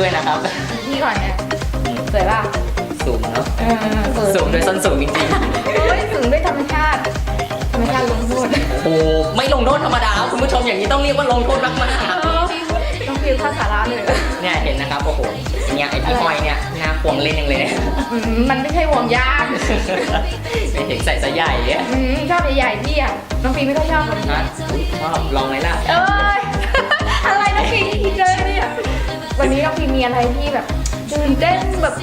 ขึ้นด้วยนะครับพี่ก่อนเนี่ยสวยป่ะสูงเนาะเออสูงด้วยส้นสูงจริงโอ้ยสูงด้วยธรรมชาติธรรมชาติลงโทษๆโอ้ไม่ลงโทษธรรมดาคุณผู้ชมอย่างนี้ต้องเรียกว่าลงโทษมากๆครับต้องฟิลค่าสาระเลยเนี่ยเห็นนะครับโอ้โหเนี่ยไอพี่หอยเนี่ยหน้าควงเล่นยังเลยเนี่ยอืมมันไม่ใช่ห่วงยางไม่เห็นใส่ซะใหญ่เนี่ยอืมชอบใหญ่ๆพี่อะน้องฟิลไม่ค่อยชอบแบบนี้ฮะชอบลองไหมล่ะ เอ้ย วันนี้น้องฟิลมีอะไรที่แบบตื่นเต้นแบบ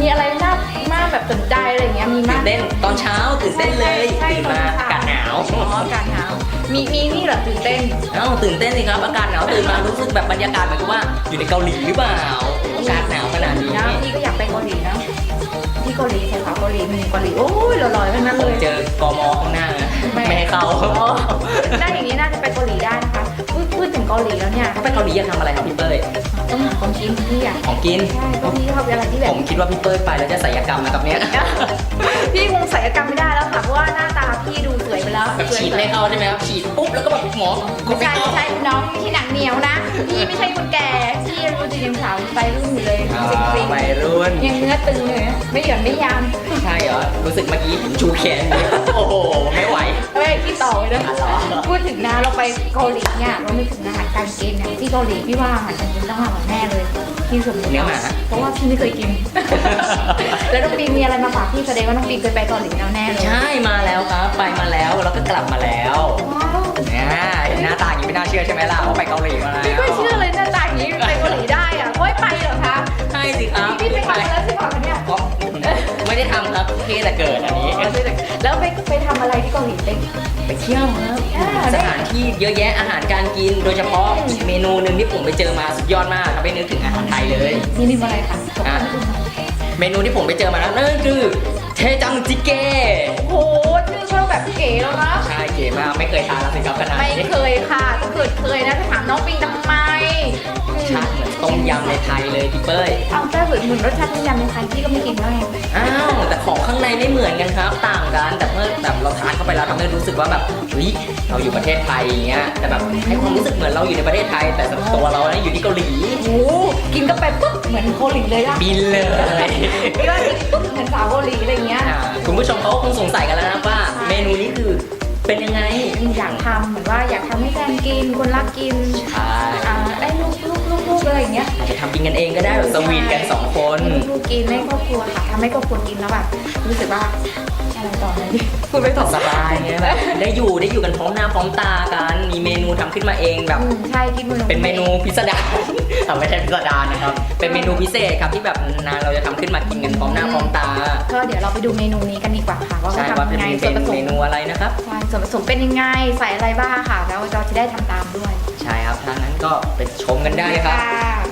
มีอะไรน่ามากแบบสนใจอะไรอย่างเงี้ยมีตื่มากนเต้นตอนเช้าตื่นเต้นเลยใช่ตื่นมาใช่อากาศหนาวอ๋ออากาศหนาวมีมีนี่เหรอตื่นเต้น เอ้าตื่นเต้นสิครับอากาศหนาวตื่นมารู้สึกแบบบรรยากาศเหมือนกับว่าอยู่ในเกาหลีหรือเปล่าอากาศหนาวขนาดนี้นะพี่ก็อยากไปเกาหลีนะที่เกาหลีสาวๆเกาหลีมีเกาหลีโอ้ยหล่อๆทั้งนั้นผเลมยเจอกมข้างหน้าไม่ให้เข้าอ๋อได้อย่างนี้น่าจะไปเกาหลีได้นะคะพูดพูดถึง เกาหลีแล้วเนี่ย ถ้าไปเกาหลีอยากทำอะไรครับพี่เป้ยต้องหาของกินพี่อะของกิน ใช่เพราะพี่ชอบอะไรที่แบผบมคิดว่าพี่เป้ยไปแล้วจะศัลยกรรมนะครับเนี่ย พี่คงศัลยกรรมไม่ได้แล้วค่ะ แล้วแบบสวยฉีดให้เขาใช่ไหมครับฉีดปุ๊บแล้วก็แบบหมอไม่ใช่เข้าไม่ใช่น้องไม่ใช่หนังเหนียวนะ พี่ไม่ใช่คนแก่พี่รู้จักยังสาวไปรุ่นอยู่เลยอ่าจริงวัยรุ่น ๆยังเนื้อตึงเลยนะไม่หย่อนไม่ยานใช่เหรอ รู้สึกเมื่อกี้ผมชูแขนอย่างนี้โอ้โห ไม่ไหว เอ้ยพี่ต่อเลยนะอ๋อเหรอพูดถึงนะเราไปเกาหลีเนี่ยเราไม่ถึงอาหารการกินเนี่ยที่เกาหลีพี่ว่าอาหารการกินต้องอร่อยแน่เลย พี่สมมติเนื้อหมา เพราะว่าพี่ไม่เคยกิน แล้วน้องปีมีอะไรมาฝากพี่แสดงว่าน้องปีเคยไปเกาหลีแล้วแน่เลยใช่มาแล้วครับ ไปมาแล้วแล้วก็กลับมาแล้วว้าวเนี่ยเห็นหน้าตาอย่างนี้ไม่น่าเชื่อใช่ไหมล่ะว่าไปเกาหลีมาแล้วไม่ค่อยเชื่อเลยหน้าตาอย่างนี้ไปเกาหลีได้อะโอ้ยไปเหรอคะใช่สิครับพี่ไปทำมาแล้วใช่ป่ะคะเนี่ยอ๋อไม่ได้ทำครับเท่แต่เกิดอันนี้ แล้วไปไปทำอะไรที่เกาหลีไปไปเที่ยวครับอ่าสถาน ที่เยอะแยะอาหารการกิน โดยเฉพาะอีกเมนูหนึ่งที่ผมไปเจอมาสุดยอดมากทำให้นึกถึงอาหารไทยเลยนี่นี่อะไรคะอะเมนูที่ผมไปเจอมาแล้วนั่นคือเทจังจิเกะโอ้โหชื่อเขาแบบเก๋แล้วนะใช่เก๋มากไม่เคยทานแล้วสิครับขนาดไม่นี้เคยค่ะถ้าเกิดเคยนะจะถามน้องปิงทำไม ยำในไทยเลยพี่เป้ยเอาแต่เหมือนเหมือนรสชาติต้มยำในไทยพี่ก็ไม่กินแล้วไงอ้าวแต่ของข้างในไม่เหมือนกันครับ ต่างกันแต่เมื่อแบบเราทานเข้าไปแล้วทำให้รู้สึกว่าแบบเฮ้ยเราอยู่ประเทศไทยอย่างเงี้ยแต่แบบให้ความรู้สึกเหมือนเราอยู่ในประเทศไทย แต่สำหรับตัวเราเนี่ยอยู่ที่เกาหลีโอ้โหกินก็ไปปุ๊บเหมือนเกาหลีเลยอะบินเลยก็กินปุ๊บเหมือนสาวเกาหลีอะไรเงี้ยอ่าคุณผู้ชมเขาคงสงสัยกันแล้วนะว่า เมนูนี้คือเป็นยังไงอยากทำเหมือนว่าอยากทำให้แฟนกินคนรักกินใช่อ่าไอ้ลูกลูกลูกลูก อะไรอย่างเงี้ยอาจจะทำกินกันเองก็ได้แบบสวีทกันสองคนให้ลูกๆกินให้ครอบครัวค่ะทำให้ครอบครัวกินแล้วแบบรู้สึกว่าอะไรต่อเลยพูดไม่ถูก สบายไงแบบได้อยู่ได้อยู่กันพร้อมหน้าพร้อมตากันมีเมนูทำขึ้นมาเองแบบ อืมใช่คิดเมนูเป็นเมนูพิสดารทำไม่ใช่พิสดารนะครับ เป็นเมนูพิเศษครับที่แบบนานๆเราจะทำขึ้นมากินกันพร้อมหน้าพร้อมตาก็เดี๋ยวเราไปดูเมนูนี้กันดีกว่าค่ะว่าใช่เขาว่าทำเป็ยันงไงเป็ส่วนนผสเมมนูอะไรนะครับ ใช่ส่วนผสมเป็นยังไงใส่อะไรบ้างค่ะ แล้วเราจะได้ทำตามด้วย ใช่ครับทางนั้นก็ไปชมกันได้ครับ